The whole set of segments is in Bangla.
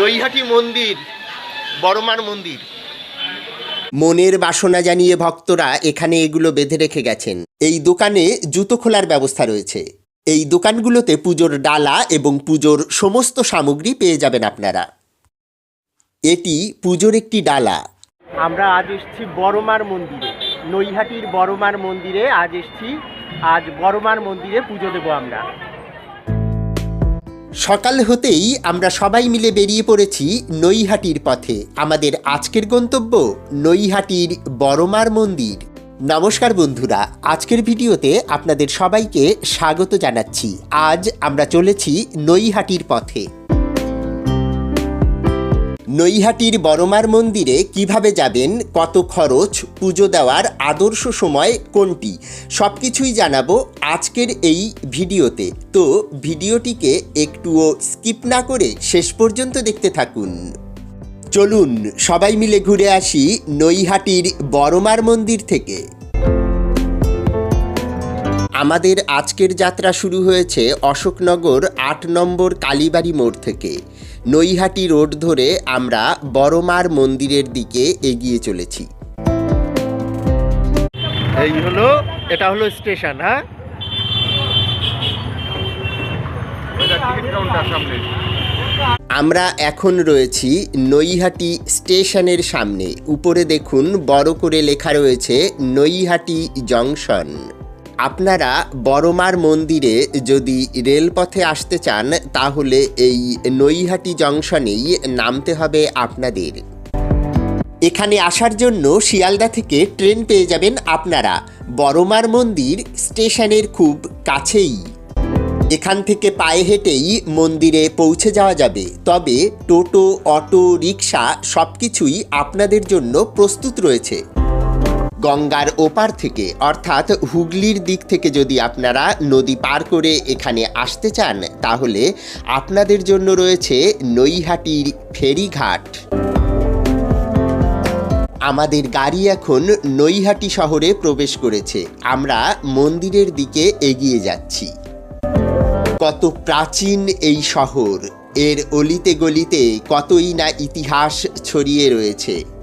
নৈহাটি মন্দির বড়মার মন্দির। মনের বাসনা জানিয়ে ভক্তরা এখানে এগুলো বেঁধে রেখে গেছেন। এই দোকানে জুতো খোলার ব্যবস্থা রয়েছে। এই দোকানগুলোতে পুজোর ডালা এবং পুজোর সমস্ত সামগ্রী পেয়ে যাবেন আপনারা। এটি পুজোর একটি ডালা। আমরা আজ এসেছি বড়মার মন্দিরে। নৈহাটির বড়মার মন্দিরে আজ এসেছি। আজ বড়মার মন্দিরে পুজো দেবো আমরা। সকাল হতেই আমরা সবাই মিলে বেরিয়ে পড়েছি নৈহাটির পথে। আমাদের আজকের গন্তব্য নৈহাটির বড়মার মন্দির। নমস্কার বন্ধুরা, আজকের ভিডিওতে আপনাদের সবাইকে স্বাগত জানাচ্ছি। আজ আমরা চলেছি নৈহাটির পথে। নৈহাটির বড়মার মন্দিরে কীভাবে যাবেন, কত খরচ, পুজো দেওয়ার আদর্শ সময় কোনটি সব কিছুই জানাব আজকের এই ভিডিওতে। তো ভিডিওটিকে একটুও স্কিপ না করে শেষ পর্যন্ত দেখতে থাকুন। চলুন, সবাই মিলে ঘুরে আসি নৈহাটির বড়মার মন্দির থেকে। আমাদের আজকের যাত্রা শুরু হয়েছে অশোকনগর আট নম্বর কালীবাড়ি মোড় থেকে। নৈহাটি রোড ধরে আমরা বড়মার মন্দিরের দিকে এগিয়ে চলেছি। এই হলো এটা হলো স্টেশন হ্যাঁ? আমরা এখন রয়েছি নৈহাটি স্টেশনের সামনে। উপরে দেখুন বড় করে লেখা রয়েছে নৈহাটি জংশন। আপনারা বড়মার মন্দিরে যদি রেলপথে আসতে চান, তাহলে এই নৈহাটি জংশনেই নামতে হবে আপনাদের। এখানে আসার জন্য শিয়ালদা থেকে ট্রেন পেয়ে যাবেন আপনারা। বড়মার মন্দির স্টেশনের খুব কাছেই। এখান থেকে পায়ে হেঁটেই মন্দিরে পৌঁছে যাওয়া যাবে। তবে টোটো, অটো রিক্সা সব কিছুই আপনাদের জন্য প্রস্তুত রয়েছে। গঙ্গার ওপার থেকে, অর্থাৎ হুগলির দিক থেকে যদি আপনারা নদী পার করে এখানে আসতে চান, তাহলে আপনাদের জন্য রয়েছে নৈহাটির ফেরিঘাট। আমাদের গাড়ি এখন নৈহাটি শহরে প্রবেশ করেছে। আমরা মন্দিরের দিকে এগিয়ে যাচ্ছি। কত প্রাচীন এই শহর। এর অলিতে গলিতে কতই না ইতিহাস ছড়িয়ে রয়েছে।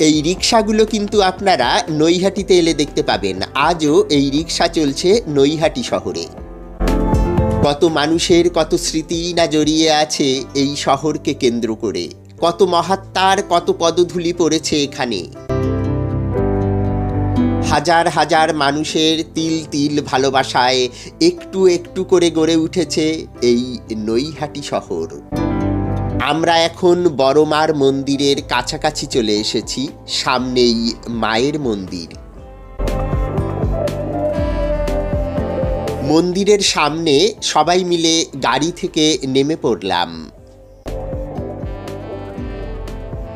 এই রিক্সাগুলো কিন্তু আপনারা নৈহাটিতে এলে দেখতে পাবেন। আজও এই রিক্সা চলছে নৈহাটি শহরে। কত মানুষের, কত স্মৃতি না জড়িয়ে আছে এই শহরকে কেন্দ্র করে। কত মহাত্মার, কত পদধূলি পড়েছে এখানে। হাজার হাজার মানুষের তিল তিল ভালোবাসায় একটু একটু করে গড়ে উঠেছে এই নৈহাটি শহর। আমরা এখন বড়মার মন্দিরের কাছাকাছি চলে এসেছি, সামনেই মায়ের মন্দির। মন্দিরের সামনে সবাই মিলে গাড়ি থেকে নেমে পড়লাম।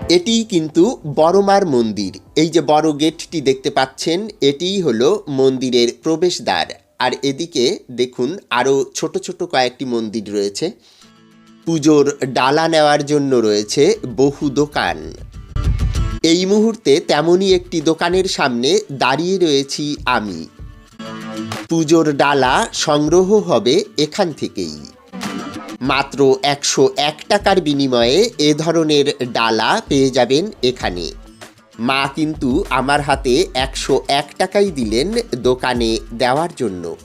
এটি কিন্তু বড়মার মন্দির। এই যে বড় গেটটি দেখতে পাচ্ছেন, এটিই হলো মন্দিরের প্রবেশদ্বার। আর এদিকে দেখুন আরও ছোট ছোট কয়েকটি মন্দির রয়েছে। পুজোর ডালা নেওয়ার জন্য রয়েছে বহু দোকান। এই মুহূর্তে তেমনই একটি দোকানের সামনে দাঁড়িয়ে রয়েছি আমি। পুজোর ডালা সংগ্রহ হবে এখান থেকেই। মাত্র একশো এক টাকার বিনিময়ে এ ধরনের ডালা পেয়ে যাবেন এখানে। মা কিন্তু আমার হাতে একশো এক টাকাই দিলেন দোকানে দেওয়ার জন্য।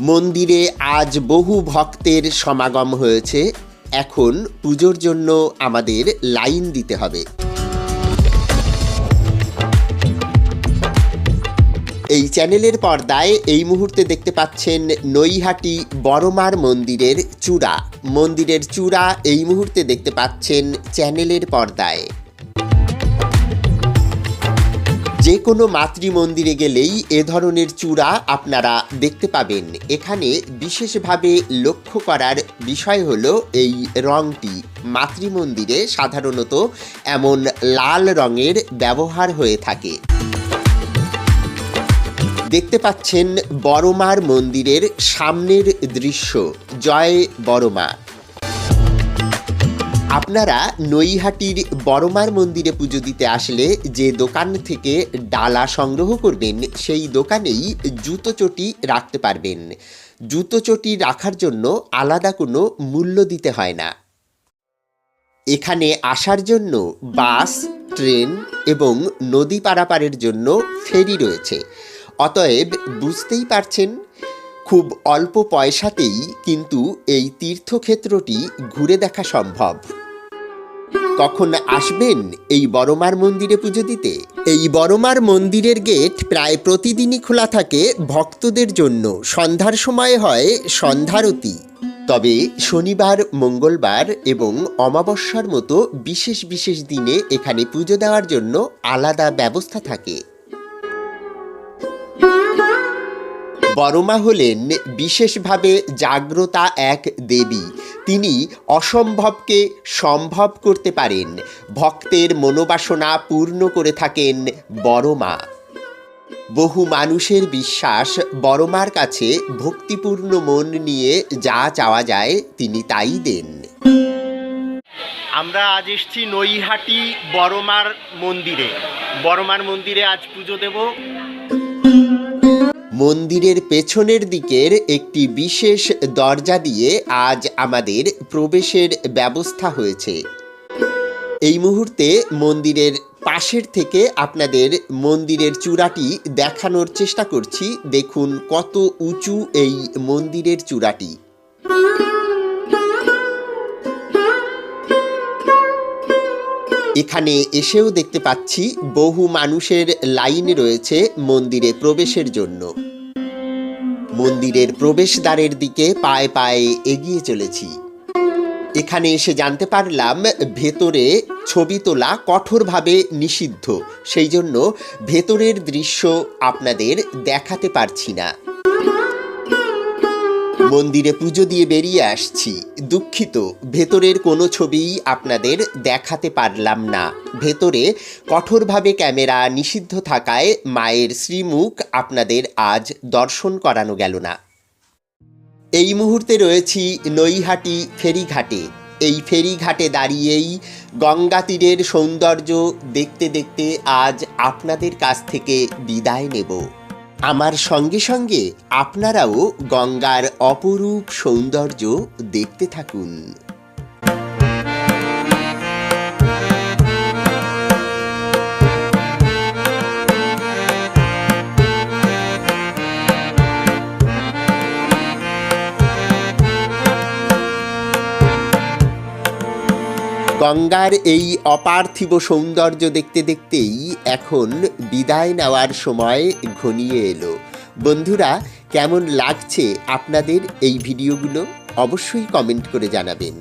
মন্দিরে আজ বহু ভক্তের সমাগম হয়েছে। এখন পুজোর জন্য আমাদের লাইন দিতে হবে। এই চ্যানেলের পর্দায় এই মুহূর্তে দেখতে পাচ্ছেন নৈহাটি বড়মার মন্দিরের চূড়া। মন্দিরের চূড়া এই মুহূর্তে দেখতে পাচ্ছেন চ্যানেলের পর্দায়। যে কোনো মাতৃ মন্দিরে গেলেই এ ধরনের চূড়া আপনারা দেখতে পাবেন। এখানে বিশেষভাবে লক্ষ্য করার বিষয় হলো এই রংটি। মাতৃ মন্দিরে সাধারণত এমন লাল রঙের ব্যবহার হয়ে থাকে। দেখতে পাচ্ছেন বড়মার মন্দিরের সামনের দৃশ্য। জয় বড়মা। আপনারা নৈহাটির বড়মার মন্দিরে পুজো দিতে আসলে যে দোকান থেকে ডালা সংগ্রহ করবেন, সেই দোকানেই জুতো চটি রাখতে পারবেন। জুতো চটি রাখার জন্য আলাদা কোনো মূল্য দিতে হয় না। এখানে আসার জন্য বাস, ট্রেন এবং নদী পারাপারের জন্য ফেরি রয়েছে। অতএব বুঝতেই পারছেন, খুব অল্প পয়সাতেই কিন্তু এই তীর্থক্ষেত্রটি ঘুরে দেখা সম্ভব। কখন আসবেন এই বড়মার মন্দিরে পুজো দিতে? এই বড়মার মন্দিরের গেট প্রায় প্রতিদিনই খোলা থাকে ভক্তদের জন্য। সন্ধ্যার সময় হয় সন্ধ্যারতি। তবে শনিবার, মঙ্গলবার এবং অমাবস্যার মতো বিশেষ বিশেষ দিনে এখানে পুজো দেওয়ার জন্য আলাদা ব্যবস্থা থাকে। বড়মা হলেন বিশেষভাবে জাগ্রতা এক দেবী। তিনি অসম্ভবকে সম্ভব করতে পারেন। ভক্তের মনোবাসনা পূর্ণ করে থাকেন বড়মা। বহু মানুষের বিশ্বাস বড়মার কাছে ভক্তিপূর্ণ মন নিয়ে যা চাওয়া যায় তিনি তাই দেন। আমরা আজ এসেছি নৈহাটি বড়মার মন্দিরে। বড়মার মন্দিরে আজ পুজো দেব। মন্দিরের পেছনের দিকের একটি বিশেষ দরজা দিয়ে আজ আমাদের প্রবেশের ব্যবস্থা হয়েছে। এই মুহূর্তে মন্দিরের পাশের থেকে আপনাদের মন্দিরের চূড়াটি দেখানোর চেষ্টা করছি। দেখুন কত উঁচু এই মন্দিরের চূড়াটি। এখানে এসেও দেখতে পাচ্ছি বহু মানুষের লাইন রয়েছে মন্দিরে প্রবেশের জন্য। মন্দিরের প্রবেশদ্বারের দিকে পায়ে পায়ে এগিয়ে চলেছি। এখানে এসে জানতে পারলাম ভেতরে ছবি তোলা কঠোরভাবে নিষিদ্ধ সেই জন্য ভেতরের দৃশ্য আপনাদের দেখাতে পারছি না। মন্দিরে পুজো দিয়ে বেরিয়ে আসছি। দুঃখিত, ভেতরের কোনো ছবিই আপনাদের দেখাতে পারলাম না। ভেতরে কঠোরভাবে ক্যামেরা নিষিদ্ধ থাকায় মায়ের শ্রীমুখ আপনাদের আজ দর্শন করানো গেল না। এই মুহূর্তে রয়েছি নৈহাটি ফেরিঘাটে। এই ফেরিঘাটে দাঁড়িয়েই গঙ্গা তীরের সৌন্দর্য দেখতে দেখতে আজ আপনাদের কাছ থেকে বিদায় নেব। আমার সঙ্গে সঙ্গে আপনারাও গঙ্গার অপরূপ সৌন্দর্য দেখতে থাকুন। গঙ্গার এই অপার্থিব সৌন্দর্য দেখতে দেখতেই এখন বিদায় নেওয়ার সময় ঘনিয়ে এলো। বন্ধুরা, কেমন লাগছে আপনাদের এই ভিডিওগুলো? অবশ্যই কমেন্ট করে জানাবেন।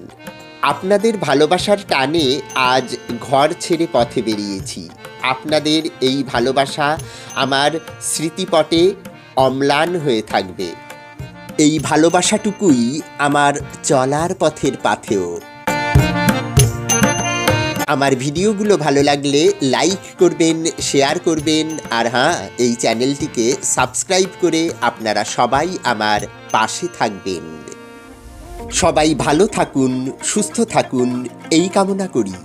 আপনাদের ভালোবাসার টানে আজ ঘর ছেড়ে পথে বেরিয়েছি। আপনাদের এই ভালোবাসা আমার স্মৃতিপটে অম্লান হয়ে থাকবে। এই ভালোবাসাটুকুই আমার চলার পথের পাথেও আমার ভিডিওগুলো ভালো লাগলে লাইক করবেন শেয়ার করবেন, আর হ্যাঁ এই চ্যানেলটিকে সাবস্ক্রাইব করে আপনারা সবাই আমার পাশে থাকবেন। সবাই ভালো থাকুন, সুস্থ থাকুন, এই কামনা করি।